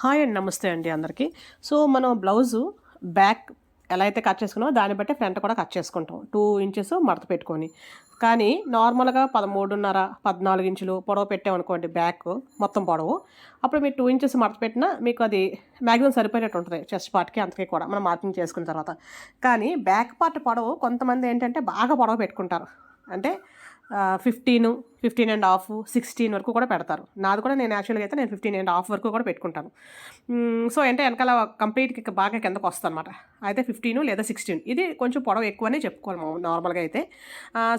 Hi అండి నమస్తే అండి అందరికీ. సో మనం బ్లౌజు బ్యాక్ ఎలా అయితే కట్ చేసుకున్నామో దాన్ని బట్టి ఫ్రంట్ కూడా కట్ చేసుకుంటాం. టూ ఇంచెస్ మడత పెట్టుకొని. కానీ నార్మల్గా పదమూడున్నర పద్నాలుగు ఇంచులు పొడవు పెట్టామనుకోండి బ్యాక్ మొత్తం పొడవు. అప్పుడు మీరు టూ ఇంచెస్ మడత పెట్టినా మీకు అది మ్యాక్సిమం సరిపోయినట్టు ఉంటుంది చెస్ట్ పార్ట్కి అంతకే కూడా మనం మార్కింగ్ చేసుకున్న తర్వాత. కానీ బ్యాక్ పార్ట్ పొడవు కొంతమంది ఏంటంటే బాగా పొడవు పెట్టుకుంటారు. అంటే fifteen fifteen and half sixteen వరకు కూడా పెడతారు. నాది కూడా నేను యాక్చువల్గా అయితే నేను ఫిఫ్టీన్ అండ్ హాఫ్ వరకు కూడా పెట్టుకుంటాను. సో అంటే వెనకాల కంప్లీట్కి బాగా కిందకు వస్తుంది అనమాట అయితే ఫిఫ్టీన్ లేదా సిక్స్టీన్ ఇది కొంచెం పొడవు ఎక్కువనే చెప్పుకోవాలి నార్మల్గా అయితే.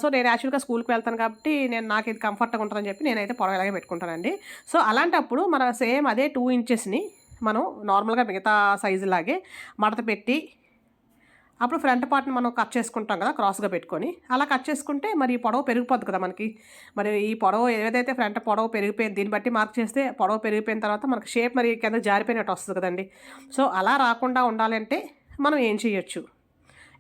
సో నేను యాక్చువల్గా స్కూల్కి వెళ్తాను కాబట్టి నేను నాకు ఇది కంఫర్ట్గా ఉంటుందని చెప్పి నేనైతే పొడవు ఇలాగే పెట్టుకుంటానండి. సో అలాంటప్పుడు మన సేమ్ అదే టూ ఇంచెస్ని మనం నార్మల్గా మిగతా సైజు లాగే మడత పెట్టి అప్పుడు ఫ్రంట్ పార్ట్ని మనం కట్ చేసుకుంటాం కదా క్రాస్గా పెట్టుకొని. అలా కట్ చేసుకుంటే మరి ఈ పొడవు పెరిగిపోద్ది కదా మనకి. మరి ఈ పొడవు ఏదైతే ఫ్రంట్ పొడవు పెరిగిపోయింది దీన్ని బట్టి మార్క్ చేస్తే పొడవు పెరిగిపోయిన తర్వాత మనకి షేప్ మరి కింద జారిపోయినట్టు వస్తుంది కదండి. సో అలా రాకుండా ఉండాలంటే మనం ఏం చేయొచ్చు?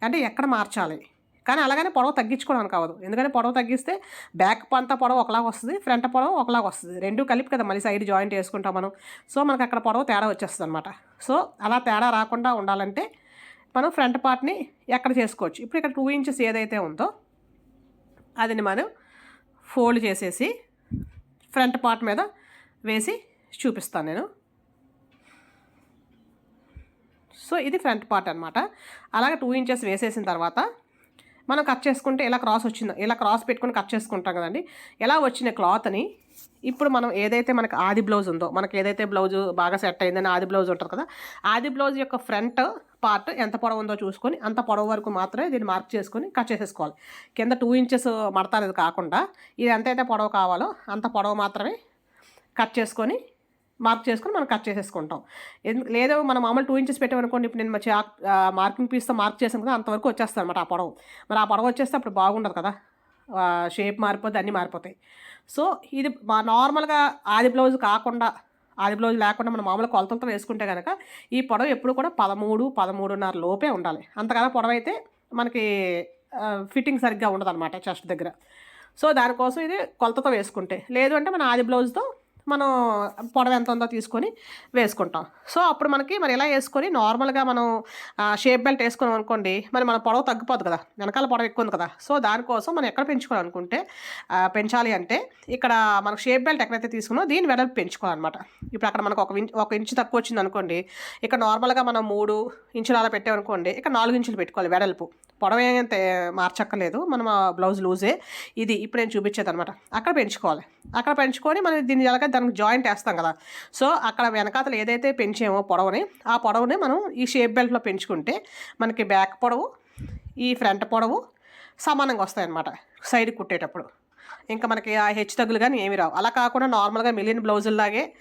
అంటే ఎక్కడ మార్చాలి? కానీ అలాగనే పొడవు తగ్గించుకోవడానికి అవ్వదు ఎందుకంటే పొడవు తగ్గిస్తే బ్యాక్ పంత పొడవు ఒకలాగా వస్తుంది ఫ్రంట్ పొడవు ఒకలాగా వస్తుంది. రెండు కలిపి కదా మళ్ళీ సైడ్ జాయింట్ వేసుకుంటాం మనం. సో మనకి అక్కడ పొడవు తేడా వచ్చేస్తుంది అనమాట సో అలా తేడా రాకుండా ఉండాలంటే మనం ఫ్రంట్ పార్ట్ని ఎక్కడ చేసుకోవచ్చు? ఇప్పుడు ఇక్కడ టూ ఇంచెస్ ఏదైతే ఉందో అదిని మనం ఫోల్డ్ చేసేసి ఫ్రంట్ పార్ట్ మీద వేసి చూపిస్తాను నేను. సో ఇది ఫ్రంట్ పార్ట్ అనమాట అలాగే టూ ఇంచెస్ వేసేసిన తర్వాత మనం కట్ చేసుకుంటే ఇలా క్రాస్ వచ్చిందో ఇలా క్రాస్ పెట్టుకొని కట్ చేసుకుంటాం కదండి. ఎలా వచ్చిన క్లాత్ని ఇప్పుడు మనం ఏదైతే మనకి ఆది బ్లౌజ్ ఉందో మనకి ఏదైతే బ్లౌజ్ బాగా సెట్ అయిందని ఆది బ్లౌజ్ ఉంటుంది కదా ఆది బ్లౌజ్ యొక్క ఫ్రంట్ పార్ట్ ఎంత పొడవు ఉందో చూసుకొని అంత పొడవు వరకు మాత్రమే దీన్ని మార్క్ చేసుకొని కట్ చేసేసుకోవాలి. కింద టూ ఇంచెస్ మడతారు కాకుండా ఇది ఎంతైతే పొడవు కావాలో అంత పొడవు మాత్రమే కట్ చేసుకొని మార్క్ చేసుకొని మనం కట్ చేసేసుకుంటాం. ఎందుకు లేదో మనం మామూలు టూ ఇంచెస్ పెట్టామనుకోండి ఇప్పుడు నేను మంచి మార్కింగ్ పీస్తో మార్క్ చేసాను కదా అంతవరకు వచ్చేస్తాను అనమాట ఆ పొడవు. మరి ఆ పొడవు వచ్చేస్తే అప్పుడు బాగుండదు కదా. షేప్ మారిపోతే అన్నీ మారిపోతాయి. సో ఇది మా నార్మల్గా ఆది బ్లౌజ్ కాకుండా ఆది బ్లౌజ్ లేకుండా మనం మామూలు కొలతలతో వేసుకుంటే కనుక ఈ పొడవు ఎప్పుడు కూడా పదమూడు పదమూడున్నర లోపే ఉండాలి. అంతకన్నా పొడవు అయితే మనకి ఫిట్టింగ్ సరిగ్గా ఉండదు అనమాట చెస్ట్ దగ్గర. సో దానికోసం ఇది కొలతతో వేసుకుంటే. లేదు అంటే మన ఆది బ్లౌజ్తో మనం పొడవ ఎంత ఉందో తీసుకొని వేసుకుంటాం. సో అప్పుడు మనకి మరి ఇలా వేసుకొని నార్మల్గా మనం షేప్ బెల్ట్ వేసుకున్నాం అనుకోండి మరి మన పొడవు తగ్గిపోదు కదా వెనకాల పొడవు ఎక్కువ ఉంది కదా. సో దానికోసం మనం ఎక్కడ పెంచుకోవాలనుకుంటే పెంచాలి అంటే ఇక్కడ మనకు షేప్ బెల్ట్ ఎక్కడైతే తీసుకున్నో దీని వెడల్పు పెంచుకోవాలన్నమాట. ఇప్పుడు అక్కడ మనకు ఒక ఇంచ్ ఒక ఇంచు తక్కువ వచ్చింది అనుకోండి ఇక్కడ నార్మల్గా మనం మూడు ఇంచులు అలా పెట్టామనుకోండి ఇక్కడ నాలుగు ఇంచులు పెట్టుకోవాలి వెడల్పు. పొడవ ఏం మార్చక్కర్లేదు. మనం ఆ బ్లౌజ్ లూజే. ఇది ఇప్పుడు నేను చూపించేది అనమాట అక్కడ పెంచుకోవాలి. అక్కడ పెంచుకొని మనం దీన్ని ఎలాగ దానికి జాయింట్ వేస్తాం కదా. సో అక్కడ వెనకాతలు ఏదైతే పెంచామో పొడవని ఆ పొడవుని మనం ఈ షేప్ బెల్ట్లో పెంచుకుంటే మనకి బ్యాక్ పొడవు ఈ ఫ్రంట్ పొడవు సమానంగా వస్తాయన్నమాట. సైడ్ కుట్టేటప్పుడు. ఇంకా మనకి ఆ హెచ్చు తగ్గులు కానీ ఏమి రావు. అలా కాకుండా నార్మల్గా మిలియన్ బ్లౌజుల్లాగే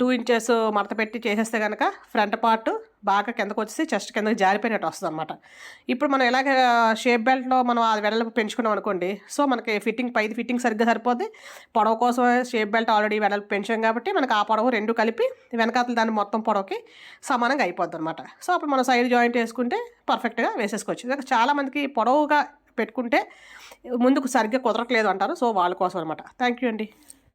టూ ఇంచెస్ మడత పెట్టి చేసేస్తే కనుక ఫ్రంట్ పార్ట్ బాగా కిందకు వచ్చేసి చెస్ట్ కిందకి జారిపోయినట్టు వస్తుంది అనమాట ఇప్పుడు మనం ఎలాగ షేప్ బెల్ట్లో మనం ఆ వెడల్పు పెంచుకున్నాం అనుకోండి సో మనకి ఫిట్టింగ్ పైది ఫిట్టింగ్ సరిగ్గా సరిపోద్ది. పొడవు కోసం షేప్ బెల్ట్ ఆల్రెడీ వెడల్పు పెంచాం కాబట్టి మనకి ఆ పొడవు రెండు కలిపి వెనకాతలు దాన్ని మొత్తం పొడవుకి సమానంగా అయిపోద్ది అనమాట సో అప్పుడు మనం సైడ్ జాయింట్ వేసుకుంటే పర్ఫెక్ట్గా వేసేసుకోవచ్చు. చాలామందికి పొడవుగా పెట్టుకుంటే ముందుకు సరిగ్గా కుదరట్లేదు అంటారు సో వాళ్ళ కోసం అనమాట థ్యాంక్ యూ అండి.